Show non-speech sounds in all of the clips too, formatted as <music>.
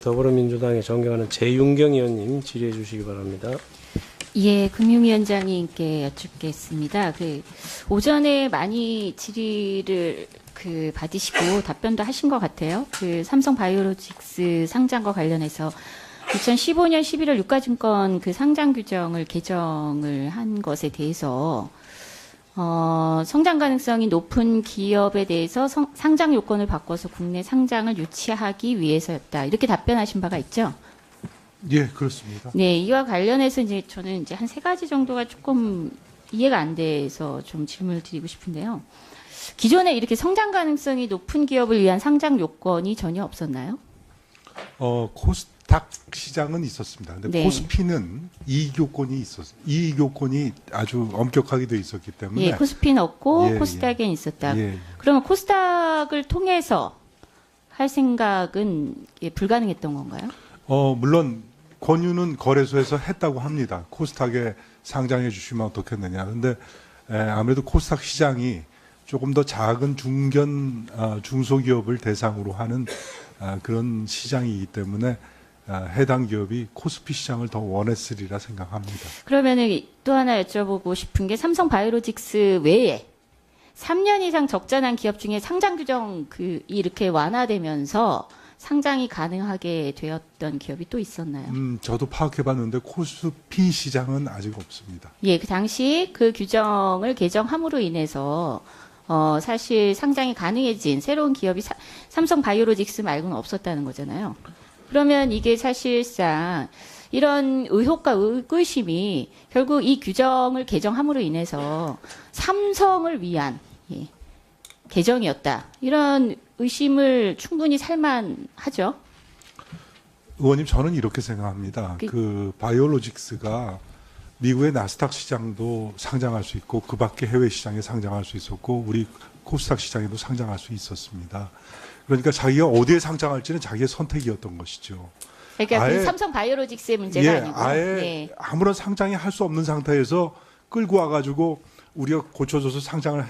더불어민주당에 존경하는 재윤경 의원님 질의해 주시기 바랍니다. 예, 금융위원장님께 여쭙겠습니다. 그 오전에 많이 질의를 그 받으시고 답변도 하신 것 같아요. 그 삼성 바이오로직스 상장과 관련해서 2015년 11월 유가증권 그 상장 규정을 개정을 한 것에 대해서 어, 성장 가능성이 높은 기업에 대해서 성- 상장 요건을 바꿔서 국내 상장을 유치하기 위해서였다. 이렇게 답변하신 바가 있죠? 예, 그렇습니다. 네, 이와 관련해서 이제 저는 이제 한 세 가지 정도가 조금 이해가 안 돼서 좀 질문을 드리고 싶은데요. 기존에 이렇게 성장 가능성이 높은 기업을 위한 상장 요건이 전혀 없었나요? 어, 코스 닥 시장은 있었습니다. 근데 네. 코스피는 이익 요건이 있었, 이익 요건이 아주 엄격하게 돼 있었기 때문에 예, 코스피는 없고 예, 예. 코스닥엔 있었다. 예, 그러면 코스닥을 통해서 할 생각은 예, 불가능했던 건가요? 어, 물론 권유는 거래소에서 했다고 합니다. 코스닥에 상장해 주시면 어떻겠느냐. 근데 에, 아무래도 코스닥 시장이 조금 더 작은 중견 아, 중소기업을 대상으로 하는 아, 그런 시장이기 때문에 아, 해당 기업이 코스피 시장을 더 원했으리라 생각합니다. 그러면은 또 하나 여쭤보고 싶은 게 삼성 바이오로직스 외에 3년 이상 적자난 기업 중에 상장 규정 그 이렇게 완화되면서 상장이 가능하게 되었던 기업이 또 있었나요? 음, 저도 파악해봤는데 코스피 시장은 아직 없습니다. 예, 그 당시 그 규정을 개정함으로 인해서 어 사실 상장이 가능해진 새로운 기업이 사- 삼성 바이오로직스 말고는 없었다는 거잖아요. 그러면 이게 사실상 이런 의혹과 의- 의구심이 결국 이 규정을 개정함으로 인해서 삼성을 위한 예, 개정이었다. 이런 의심을 충분히 살만하죠. 의원님 저는 이렇게 생각합니다. 그- 그, 바이오로직스가 미국의 나스닥 시장도 상장할 수 있고 그 밖에 해외 시장에 상장할 수 있었고 우리 코스닥 시장에도 상장할 수 있었습니다. 그러니까 자기가 어디에 상장할지는 자기의 선택이었던 것이죠. 그러니까 그 아예- 삼성 바이오로직스의 문제가 예, 아니고 아예 예. 아무런 상장이 할 수 없는 상태에서 끌고 와가지고 우리가 고쳐줘서 상장을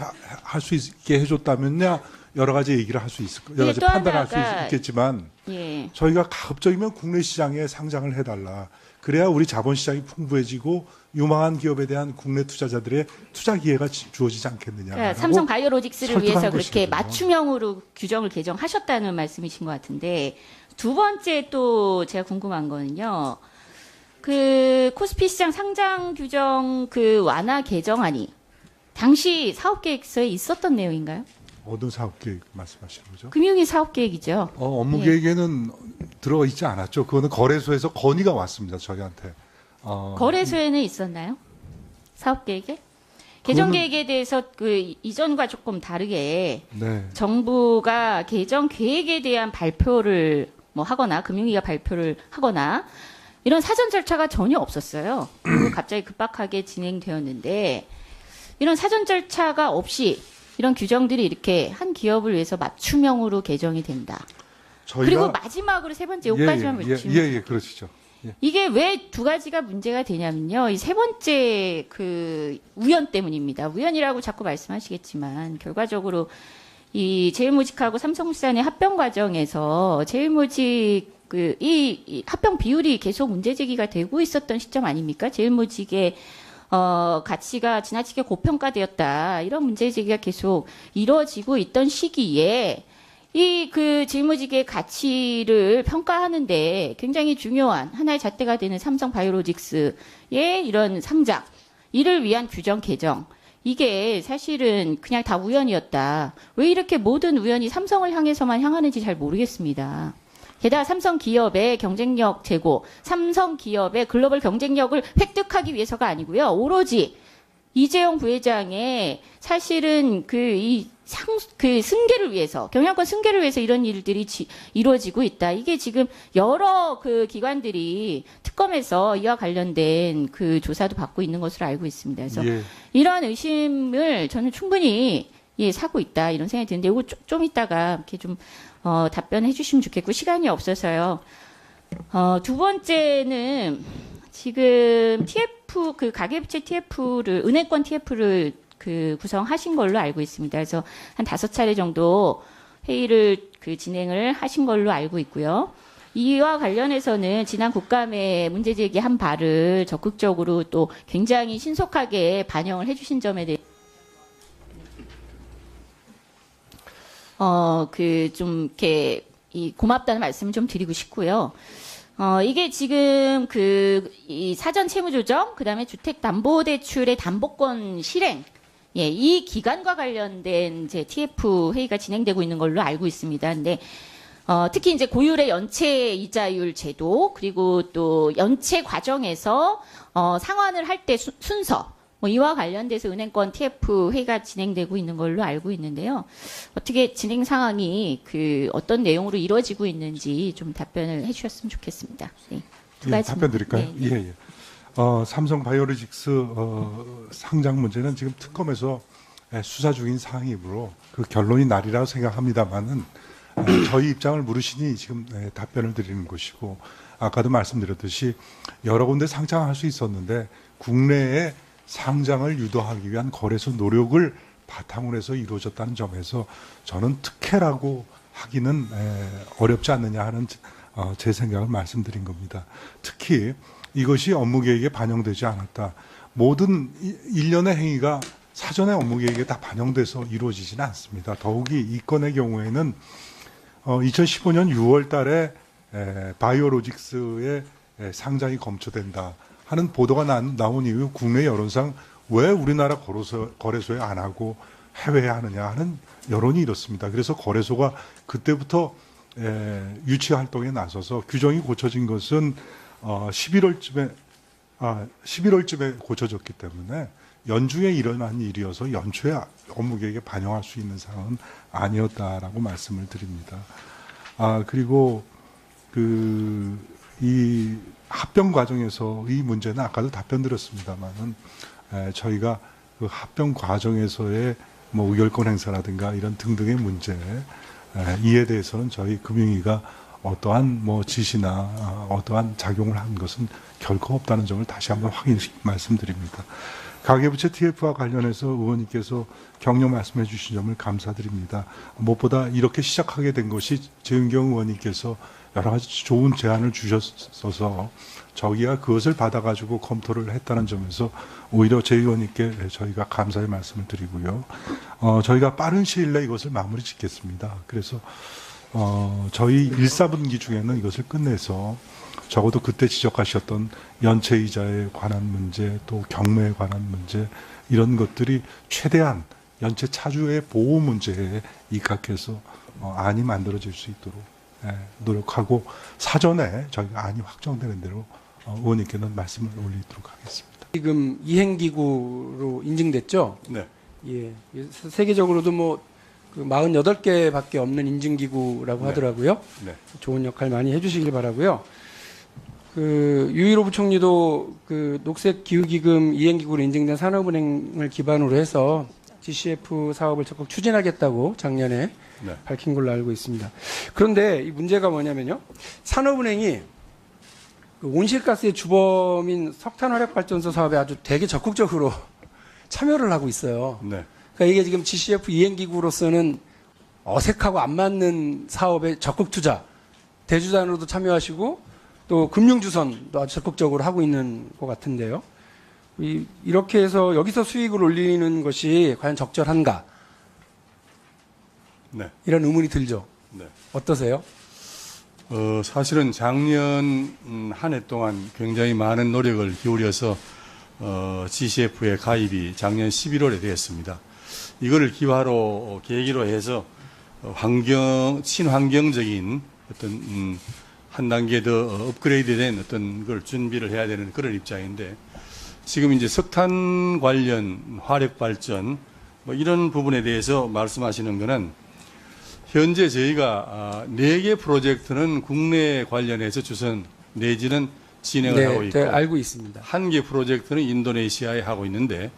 할 수 있게 해줬다면야 여러 가지 얘기를 할 수 있을 거- 여러 가지 또 판단할 수 있겠지만 예. 저희가 가급적이면 국내 시장에 상장을 해달라. 그래야 우리 자본시장이 풍부해지고 유망한 기업에 대한 국내 투자자들의 투자 기회가 지- 주어지지 않겠느냐. 그러니까 삼성 바이오로직스를 위해서 그렇게 것이거든요. 맞춤형으로 규정을 개정하셨다는 말씀이신 것 같은데 두 번째 또 제가 궁금한 거는요. 그 코스피 시장 상장 규정 그 완화 개정안이 당시 사업 계획서에 있었던 내용인가요? 어떤 사업 계획 말씀하시는 거죠? 금융위 사업 계획이죠. 어, 업무 예. 계획에는 들어가 있지 않았죠. 그거는 거래소에서 건의가 왔습니다. 저희한테. 어, 거래소에는 있었나요? 사업 계획에? 개정 계획에 대해서 그 이전과 조금 다르게 네. 정부가 개정 계획에 대한 발표를 뭐 하거나 금융위가 발표를 하거나 이런 사전 절차가 전혀 없었어요. <clears throat> 그리고 갑자기 급박하게 진행되었는데 이런 사전 절차가 없이 이런 규정들이 이렇게 한 기업을 위해서 맞춤형으로 개정이 된다. 저희가 그리고 마지막으로 세 번째 여기까지만 예, 예, 예, 예, 그러시죠. 예. 이게 왜 두 가지가 문제가 되냐면요. 이 세 번째 그 우연 때문입니다. 우연이라고 자꾸 말씀하시겠지만 결과적으로 이 제일모직하고 삼성물산의 합병 과정에서 제일모직 그이 이 합병 비율이 계속 문제 제기가 되고 있었던 시점 아닙니까? 제일모직의 어, 가치가 지나치게 고평가되었다. 이런 문제 제기가 계속 이루어지고 있던 시기에 이그 질무직의 가치를 평가하는데 굉장히 중요한 하나의 잣대가 되는 삼성 바이오로직스의 이런 상장, 이를 위한 규정 개정. 이게 사실은 그냥 다 우연이었다. 왜 이렇게 모든 우연이 삼성을 향해서만 향하는지 잘 모르겠습니다. 게다가 삼성 기업의 경쟁력 제고, 삼성 기업의 글로벌 경쟁력을 획득하기 위해서가 아니고요. 오로지 이재용 부회장의 사실은 그이 상, 그 승계를 위해서, 경영권 승계를 위해서 이런 일들이 지- 이루어지고 있다. 이게 지금 여러 그 기관들이 특검에서 이와 관련된 그 조사도 받고 있는 것으로 알고 있습니다. 그래서 예. 이러한 의심을 저는 충분히 예, 사고 있다. 이런 생각이 드는데, 이거 좀, 좀 이따가 이렇게 좀, 어, 답변해 주시면 좋겠고, 시간이 없어서요. 어, 두 번째는 지금 TF, 그 가계부채 TF를, 은행권 TF를 그 구성하신 걸로 알고 있습니다. 그래서 한 다섯 차례 정도 회의를 그 진행을 하신 걸로 알고 있고요. 이와 관련해서는 지난 국감에 문제 제기한 바를 적극적으로 또 굉장히 신속하게 반영을 해주신 점에 대해 어, 그, 좀, 이렇게, 이, 고맙다는 말씀을 좀 드리고 싶고요. 어, 이게 지금 그, 이 사전 채무조정, 그 다음에 주택담보대출의 담보권 실행, 예, 이 기간과 관련된 이제 TF 회의가 진행되고 있는 걸로 알고 있습니다. 근데, 어, 특히 이제 고율의 연체 이자율 제도, 그리고 또 연체 과정에서, 어, 상환을 할 때 순서, 뭐 이와 관련돼서 은행권 TF 회의가 진행되고 있는 걸로 알고 있는데요. 어떻게 진행 상황이 그 어떤 내용으로 이루어지고 있는지 좀 답변을 해주셨으면 좋겠습니다. 네. 두 예, 가지. 답변 드릴까요? 네, 네. 예, 예. 어, 삼성 바이오로직스 어, 상장 문제는 지금 특검에서 예, 수사 중인 사항이므로 그 결론이 날이라고 생각합니다만은 어, 저희 입장을 물으시니 지금 예, 답변을 드리는 것이고 아까도 말씀드렸듯이 여러 군데 상장할 수 있었는데 국내에 상장을 유도하기 위한 거래소 노력을 바탕으로 해서 이루어졌다는 점에서 저는 특혜라고 하기는 에, 어렵지 않느냐 하는 어, 제 생각을 말씀드린 겁니다. 특히 이것이 업무 계획에 반영되지 않았다. 모든 이- 일련의 행위가 사전에 업무 계획에 다 반영돼서 이루어지지는 않습니다. 더욱이 이 건의 경우에는 어, 2015년 6월 달에 에, 바이오로직스의 에, 상장이 검토된다 하는 보도가 나, 나온 이후 국내 여론상 왜 우리나라 거래소, 거래소에 안 하고 해외에 하느냐 하는 여론이 이렇습니다. 그래서 거래소가 그때부터 에, 유치 활동에 나서서 규정이 고쳐진 것은 어, 11월쯤에 아, 11월쯤에 고쳐졌기 때문에 연중에 일어난 일이어서 연초에 업무 계획에 반영할 수 있는 상황은 아니었다라고 말씀을 드립니다. 아, 그리고 그, 이 합병 과정에서 이 문제는 아까도 답변 드렸습니다만은 에, 저희가 그 합병 과정에서의 뭐 의결권 행사라든가 이런 등등의 문제 에, 이에 대해서는 저희 금융위가 어떠한 뭐 지시나 아, 어떠한 작용을 한 것은 결코 없다는 점을 다시 한번 확인 말씀드립니다. 가계부채 TF와 관련해서 의원님께서 격려 말씀해 주신 점을 감사드립니다. 무엇보다 이렇게 시작하게 된 것이 재윤경 의원님께서 여러 가지 좋은 제안을 주셨어서 저기가 그것을 받아가지고 검토를 했다는 점에서 오히려 재 의원님께 저희가 감사의 말씀을 드리고요. 어, 저희가 빠른 시일 내에 이것을 마무리 짓겠습니다. 그래서 어, 저희 1, 4분기 중에는 이것을 끝내서 적어도 그때 지적하셨던 연체 이자에 관한 문제 또 경매에 관한 문제 이런 것들이 최대한 연체 차주의 보호 문제에 입각해서 어, 안이 만들어질 수 있도록 예, 노력하고 사전에 저희가 안이 확정되는 대로 어, 의원님께는 말씀을 올리도록 하겠습니다. 지금 이행기구로 인증됐죠? 네. 예. 세- 세계적으로도 뭐, 그 48개밖에 없는 인증기구라고 네. 하더라고요. 네. 좋은 역할 많이 해주시길 바라고요. 그, 유일호 부총리도 그 녹색 기후기금 이행기구로 인증된 산업은행을 기반으로 해서 GCF 사업을 적극 추진하겠다고 작년에 네. 밝힌 걸로 알고 있습니다. 그런데 이 문제가 뭐냐면요. 산업은행이 그 온실가스의 주범인 석탄화력발전소 사업에 아주 되게 적극적으로 <laughs> 참여를 하고 있어요. 네. 그러니까 이게 지금 GCF 이행기구로서는 어색하고 안 맞는 사업에 적극 투자, 대주단으로도 참여하시고 또 금융주선도 아주 적극적으로 하고 있는 것 같은데요. 이, 이렇게 해서 여기서 수익을 올리는 것이 과연 적절한가? 네. 이런 의문이 들죠. 네. 어떠세요? 어, 사실은 작년 음, 한해 동안 굉장히 많은 노력을 기울여서 어, GCF에 가입이 작년 11월에 되었습니다. 이거를 기화로 어, 계기로 해서 어, 환경 친환경적인 어떤 음, 한 단계 더 어, 업그레이드된 어떤 걸 준비를 해야 되는 그런 입장인데 지금 이제 석탄 관련 화력 발전 뭐 이런 부분에 대해서 말씀하시는 거는 현재 저희가 네 개 프로젝트는 국내 관련해서 주선 내지는 진행을 하고 있고 네, 알고 있습니다. 한 개 프로젝트는 인도네시아에 하고 있는데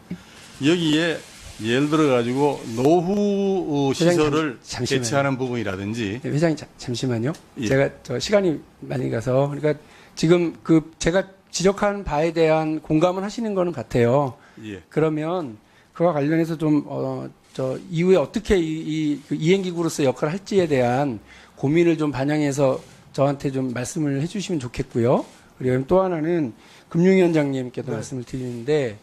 여기에 예를 들어 가지고 노후 어, 시설을 잠-. 개최하는 부분이라든지 네, 회장님 자- 잠시만요. 예. 제가 저 시간이 많이 가서 그러니까 지금 그 제가 지적한 바에 대한 공감을 하시는 거는 같아요. 예, 그러면 그와 관련해서 좀, 어, 저, 이후에 어떻게 이, 이, 그 이행기구로서 역할을 할지에 대한 고민을 좀 반영해서 저한테 좀 말씀을 해주시면 좋겠고요. 그리고 또 하나는 금융위원장님께도 말씀을 드리는데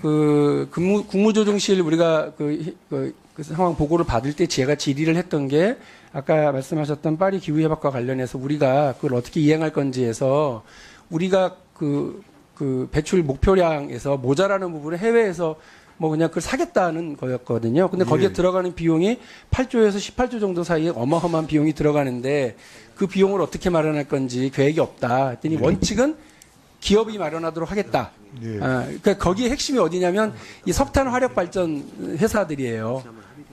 그 국무, 국무조정실 우리가 그, 그, 그 상황 보고를 받을 때 제가 질의를 했던 게 아까 말씀하셨던 파리 기후 협약과 관련해서 우리가 그걸 어떻게 이행할 건지에서 우리가 그, 그 배출 목표량에서 모자라는 부분을 해외에서 뭐 그냥 그걸 사겠다는 거였거든요. 근데 거기에 예. 들어가는 비용이 8조에서 18조 정도 사이에 어마어마한 비용이 들어가는데 그 비용을 어떻게 마련할 건지 계획이 없다. 했더니 원칙은 기업이 마련하도록 하겠다. 예. 아, 그러니까 거기에 핵심이 어디냐면 이 석탄 화력 발전 회사들이에요.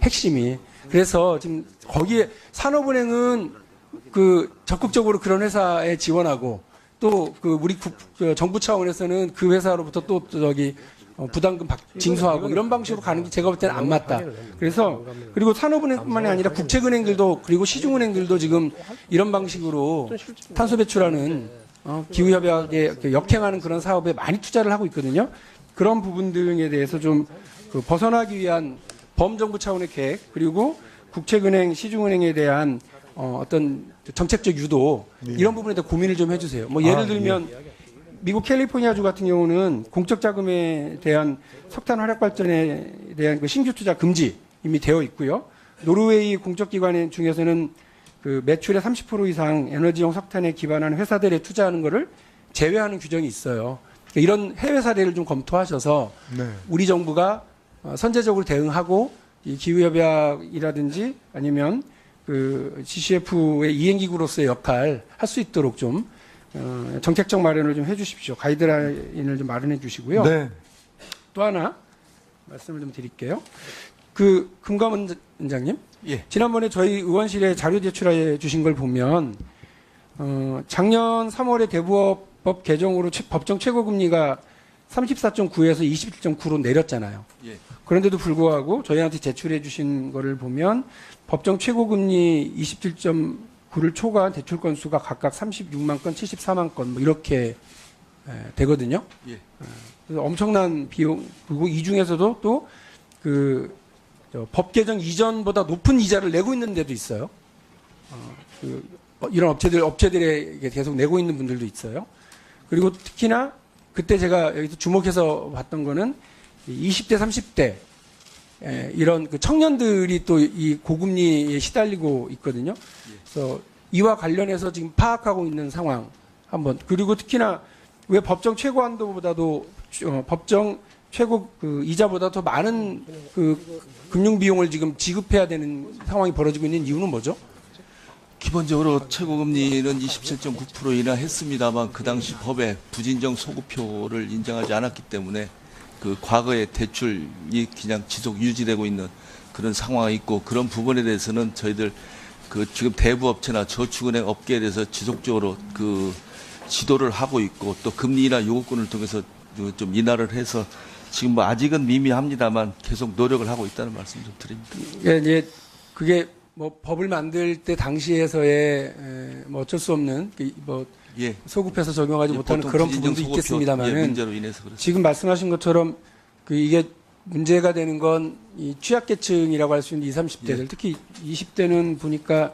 핵심이. 그래서 지금 거기에 산업은행은 그 적극적으로 그런 회사에 지원하고 또 그 우리 국- 그 정부 차원에서는 그 회사로부터 또 저기 어, 부담금 박- 징수하고 이런 방식으로 가는 게 제가 볼 때는 안 맞다. 그래서 그리고 산업은행뿐만이 아니라 국책은행들도 그리고 시중은행들도 지금 이런 방식으로 탄소 배출하는 어, 기후협약에 그 역행하는 그런 사업에 많이 투자를 하고 있거든요. 그런 부분 등에 대해서 좀 그 벗어나기 위한 범정부 차원의 계획 그리고 국책은행, 시중은행에 대한 어, 어떤 정책적 유도 이런 부분에 대해 고민을 좀 해주세요. 뭐 예를 아, 들면 미국 캘리포니아주 같은 경우는 공적 자금에 대한 석탄 화력 발전에 대한 그 신규 투자 금지 이미 되어 있고요. 노르웨이 공적 기관 중에서는 그 매출의 30% 이상 에너지용 석탄에 기반한 회사들에 투자하는 것을 제외하는 규정이 있어요. 그러니까 이런 해외 사례를 좀 검토하셔서 네. 우리 정부가 어, 선제적으로 대응하고 이 기후협약이라든지 아니면 그 GCF의 이행기구로서의 역할 할 수 있도록 좀 어, 정책적 마련을 좀 해주십시오. 가이드라인을 좀 마련해 주시고요. 네. 또 하나 말씀을 좀 드릴게요. 그 금감원 원장님, 예. 지난번에 저희 의원실에 자료 제출해 주신 걸 보면 어, 작년 3월에 대부업법 개정으로 최- 법정 최고금리가 34.9에서 27.9로 내렸잖아요. 예. 그런데도 불구하고 저희한테 제출해 주신 거를 보면 법정 최고금리 27.9를 초과한 대출 건수가 각각 36만 건, 74만 건 뭐 이렇게 에, 되거든요. 예. 그래서 엄청난 비용 그리고 이 중에서도 또 그 법 개정 이전보다 높은 이자를 내고 있는 데도 있어요. 어, 그, 어, 이런 업체들 업체들에게 계속 내고 있는 분들도 있어요. 그리고 특히나 그때 제가 여기서 주목해서 봤던 거는 이 20대 30대 에, 이런 그 청년들이 또 이 고금리에 시달리고 있거든요. 그래서 이와 관련해서 지금 파악하고 있는 상황 한번 그리고 특히나 왜 법정 최고 한도보다도 어, 법정 최고 그 이자보다 더 많은 그 금융 비용을 지금 지급해야 되는 상황이 벌어지고 있는 이유는 뭐죠? 기본적으로 최고금리는 27.9%이나 했습니다만 그 당시 법에 부진정 소급표를 인정하지 않았기 때문에 그 과거의 대출이 그냥 지속 유지되고 있는 그런 상황이 있고 그런 부분에 대해서는 저희들 그 지금 대부업체나 저축은행 업계에 대해서 지속적으로 그 지도를 하고 있고 또 금리나 요구권을 통해서 좀 인하를 해서 지금 뭐 아직은 미미합니다만 계속 노력을 하고 있다는 말씀 좀 드립니다. 예, 이제 그게 뭐 법을 만들 때 당시에서의 에, 뭐 어쩔 수 없는 그뭐 예. 소급해서 적용하지 예, 못하는 그런 부분도 예, 있겠습니다만은 그렇습니다. 지금 말씀하신 것처럼 그 이게 문제가 되는 건 이 취약계층이라고 할 수 있는 20, 30대들 예. 특히 20대는 보니까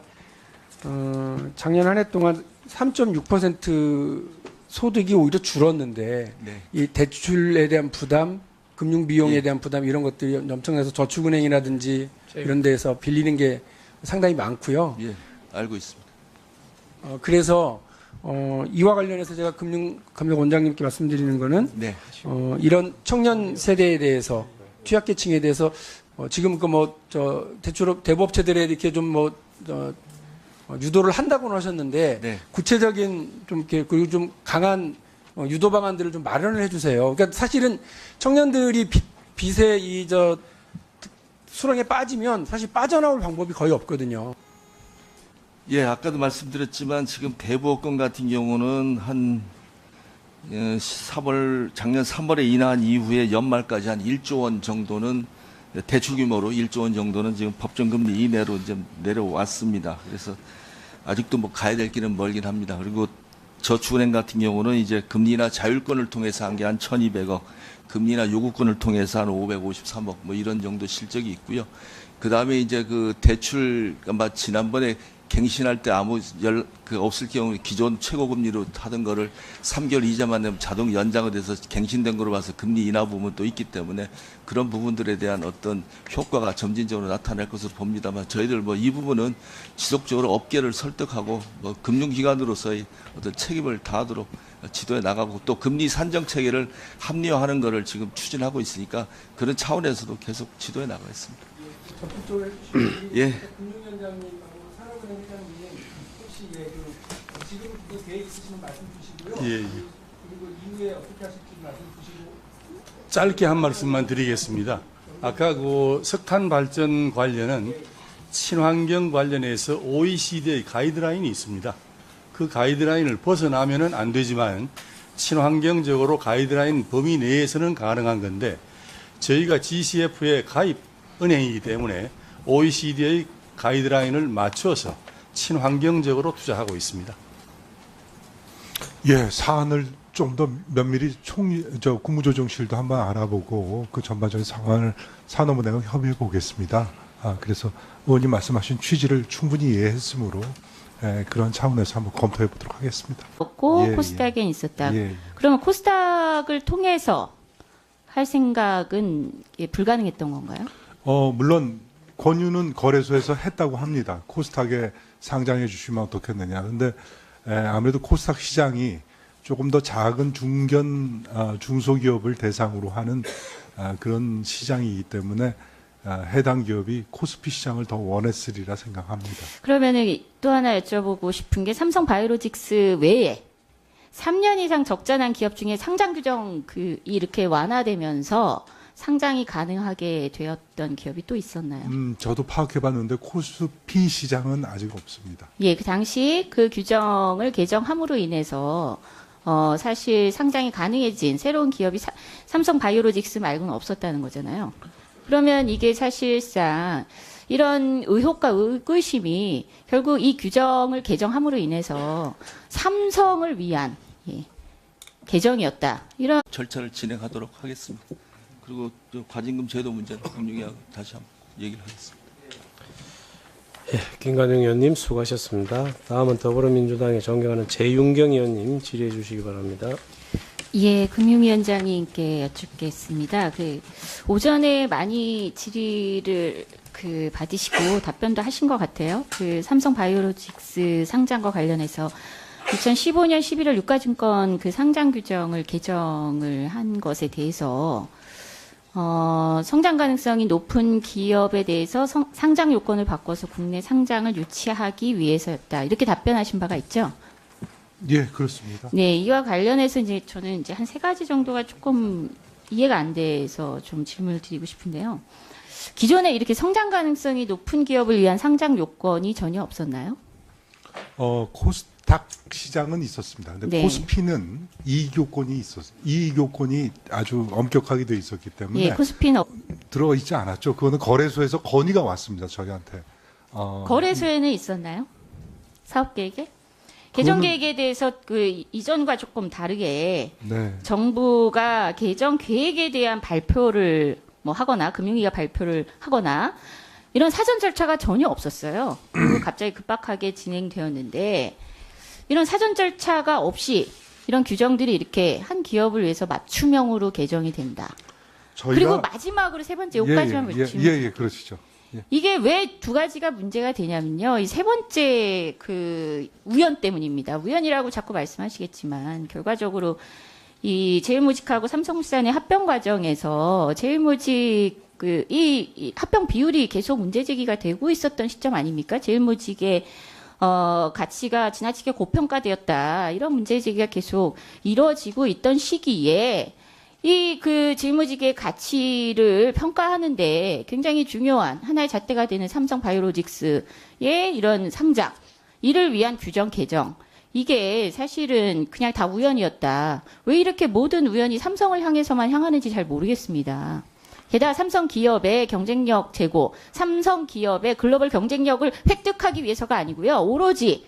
어, 작년 한 해 동안 3.6% 소득이 오히려 줄었는데 네. 이 대출에 대한 부담, 금융 비용에 예. 대한 부담 이런 것들이 엄청나서 저축은행이라든지 이런 데에서 빌리는 게 상당히 많고요. 예, 알고 있습니다. 어, 그래서 어, 이와 관련해서 제가 금융감독 원장님께 말씀드리는 거는 네. 어, 이런 청년 세대에 대해서 취약계층에 대해서 어, 지금 그 뭐 저 대출 대부업체들에 이렇게 좀뭐 어, 어, 유도를 한다고는 하셨는데 네. 구체적인 좀 이렇게 그리고 좀 강한 어, 유도 방안들을 좀 마련을 해주세요. 그러니까 사실은 청년들이 빚, 빚에 이저 수렁에 빠지면 사실 빠져나올 방법이 거의 없거든요. 예, 아까도 말씀드렸지만 지금 대부업권 같은 경우는 한 어, 3월 작년 3월에 인하한 이후에 연말까지 한 1조 원 정도는 대출 규모로 1조 원 정도는 지금 법정 금리 이내로 이제 내려왔습니다. 그래서 아직도 뭐 가야 될 길은 멀긴 합니다. 그리고 저축은행 같은 경우는 이제 금리나 자율권을 통해서 한 게 한 1,200억, 금리나 요구권을 통해서 한 553억 뭐 이런 정도 실적이 있고요. 그 다음에 이제 그 대출 아마 지난번에 갱신할 때 아무 연, 그 없을 경우 기존 최고 금리로 하던 거를 3개월 이자만 내면 자동 연장이 돼서 갱신된 거로 봐서 금리 인하 부분도 있기 때문에 그런 부분들에 대한 어떤 효과가 점진적으로 나타날 것으로 봅니다만 저희들 뭐 이 부분은 지속적으로 업계를 설득하고 뭐 금융기관으로서의 어떤 책임을 다하도록 지도해 나가고 또 금리 산정 체계를 합리화하는 것을 지금 추진하고 있으니까 그런 차원에서도 계속 지도해 나가겠습니다. 해주시고 예. 산업은행 회장님 혹시 예, 그 지금 그 계획 있으시면 말씀 주시고요. 예, 예. 그리고 이후에 어떻게 하실지 말씀 주시고 짧게 한 말씀만 드리겠습니다. 아까 그 석탄 발전 관련은 친환경 관련해서 OECD의 가이드라인이 있습니다. 그 가이드라인을 벗어나면은 안 되지만 친환경적으로 가이드라인 범위 내에서는 가능한 건데 저희가 GCF에 가입 은행이기 때문에 OECD의 가이드라인을 맞춰서 친환경적으로 투자하고 있습니다. 예, 사안을 좀 더 면밀히 총, 저 국무조정실도 한번 알아보고 그 전반적인 상황을 산업은행과 협의해 보겠습니다. 아, 그래서 의원님 말씀하신 취지를 충분히 이해했으므로 예, 그런 차원에서 한번 검토해 보도록 하겠습니다. 없고 예, 코스닥에 있었다. 예, 예. 그러면 코스닥을 통해서 할 생각은 예, 불가능했던 건가요? 어, 물론 권유는 거래소에서 했다고 합니다. 코스닥에 상장해 주시면 어떻겠느냐. 근데 에, 아무래도 코스닥 시장이 조금 더 작은 중견 아, 중소기업을 대상으로 하는 아, 그런 시장이기 때문에 아, 해당 기업이 코스피 시장을 더 원했으리라 생각합니다. 그러면은 또 하나 여쭤보고 싶은 게 삼성 바이오로직스 외에 3년 이상 적자난 기업 중에 상장 규정 그 이렇게 완화되면서 상장이 가능하게 되었던 기업이 또 있었나요? 음, 저도 파악해 봤는데 코스피 시장은 아직 없습니다. 예, 그 당시 그 규정을 개정함으로 인해서 어, 사실 상장이 가능해진 새로운 기업이 사- 삼성 바이오로직스 말고는 없었다는 거잖아요. 그러면 이게 사실상 이런 의혹과 의- 의심이 결국 이 규정을 개정함으로 인해서 삼성을 위한 예, 개정이었다. 이런 절차를 진행하도록 하겠습니다. 그리고 저 과징금 제도 문제는 금융위하고 다시 한번 얘기를 하겠습니다. 김관영 의원님 수고하셨습니다. 다음은 더불어민주당의 존경하는 재윤경 의원님 질의해 주시기 바랍니다. 예, 금융위원장님께 여쭙겠습니다. 그 오전에 많이 질의를 그 받으시고 답변도 하신 것 같아요. 그 삼성 바이오로직스 상장과 관련해서 2015년 11월 유가증권 그 상장 규정을 개정을 한 것에 대해서 어, 성장 가능성이 높은 기업에 대해서 성- 상장 요건을 바꿔서 국내 상장을 유치하기 위해서였다. 이렇게 답변하신 바가 있죠. 예, 그렇습니다. 네, 이와 관련해서 이제 저는 이제 한 세 가지 정도가 조금 이해가 안 돼서 좀 질문을 드리고 싶은데요. 기존에 이렇게 성장 가능성이 높은 기업을 위한 상장 요건이 전혀 없었나요? 어, 코스 닥 시장은 있었습니다. 근데 네. 코스피는 이익 요건이 있었, 이익 요건이 아주 엄격하게 돼 있었기 때문에 예, 코스피는 없- 들어가 있지 않았죠. 그거는 거래소에서 건의가 왔습니다. 저희한테. 어, 거래소에는 있었나요? 사업 계획에? 개정 그거는- 계획에 대해서 그 이전과 조금 다르게 네. 정부가 개정 계획에 대한 발표를 뭐 하거나 금융위가 발표를 하거나 이런 사전 절차가 전혀 없었어요. 그리고 갑자기 급박하게 진행되었는데 이런 사전 절차가 없이 이런 규정들이 이렇게 한 기업을 위해서 맞춤형으로 개정이 된다. 저희가 그리고 마지막으로 세 번째 요까지만 예, 예, 묻히면 예, 예, 그러시죠. 예. 이게 왜 두 가지가 문제가 되냐면요. 이 세 번째 그 우연 때문입니다. 우연이라고 자꾸 말씀하시겠지만 결과적으로 이 제일모직하고 삼성물산의 합병 과정에서 제일모직 그 이, 이 합병 비율이 계속 문제 제기가 되고 있었던 시점 아닙니까? 제일모직의 어, 가치가 지나치게 고평가되었다. 이런 문제 제기가 계속 이루어지고 있던 시기에 이그 질무직의 가치를 평가하는데 굉장히 중요한 하나의 잣대가 되는 삼성 바이오로직스의 이런 상장 이를 위한 규정 개정 이게 사실은 그냥 다 우연이었다. 왜 이렇게 모든 우연이 삼성을 향해서만 향하는지 잘 모르겠습니다. 게다가 삼성 기업의 경쟁력 제고, 삼성 기업의 글로벌 경쟁력을 획득하기 위해서가 아니고요. 오로지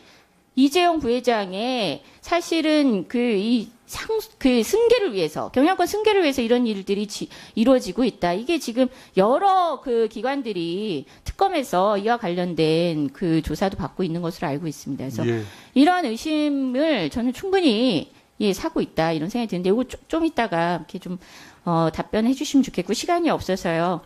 이재용 부회장의 사실은 그이 상, 그 승계를 위해서, 경영권 승계를 위해서 이런 일들이 지- 이루어지고 있다. 이게 지금 여러 그 기관들이 특검에서 이와 관련된 그 조사도 받고 있는 것으로 알고 있습니다. 그래서 예. 이런 의심을 저는 충분히 예, 사고 있다. 이런 생각이 드는데, 이거 좀, 좀 이따가 이렇게 좀, 어, 답변해 주시면 좋겠고, 시간이 없어서요.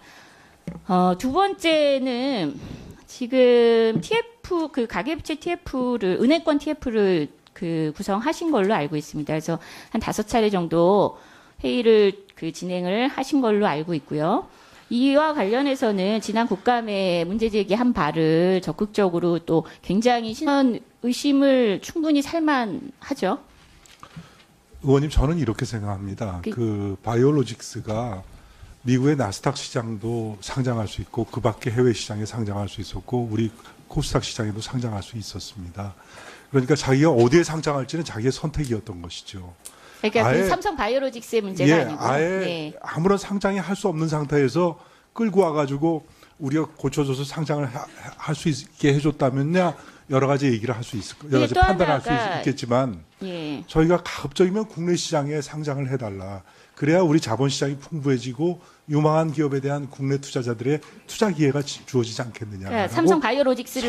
어, 두 번째는 지금 TF, 그 가계부채 TF를, 은행권 TF를 그 구성하신 걸로 알고 있습니다. 그래서 한 다섯 차례 정도 회의를 그 진행을 하신 걸로 알고 있고요. 이와 관련해서는 지난 국감에 문제 제기한 바를 적극적으로 또 굉장히 신원 의심을 충분히 살만하죠. 의원님 저는 이렇게 생각합니다. 그- 그 바이오로직스가 미국의 나스닥 시장도 상장할 수 있고 그 밖에 해외 시장에 상장할 수 있었고 우리 코스닥 시장에도 상장할 수 있었습니다. 그러니까 자기가 어디에 상장할지는 자기의 선택이었던 것이죠. 그러니까 그 아예- 삼성 바이오로직스의 문제가 예, 아니고 아예 네. 아무런 상장이 할 수 없는 상태에서 끌고 와가지고 우리가 고쳐줘서 상장을 할 수 있게 해줬다면야 여러 가지 얘기를 할 수 있을 거, 여러 가지 또 판단할 수 하나가- 있겠지만 예. 저희가 가급적이면 국내 시장에 상장을 해달라. 그래야 우리 자본시장이 풍부해지고 유망한 기업에 대한 국내 투자자들의 투자 기회가 지- 주어지지 않겠느냐. 그러니까 삼성 바이오로직스를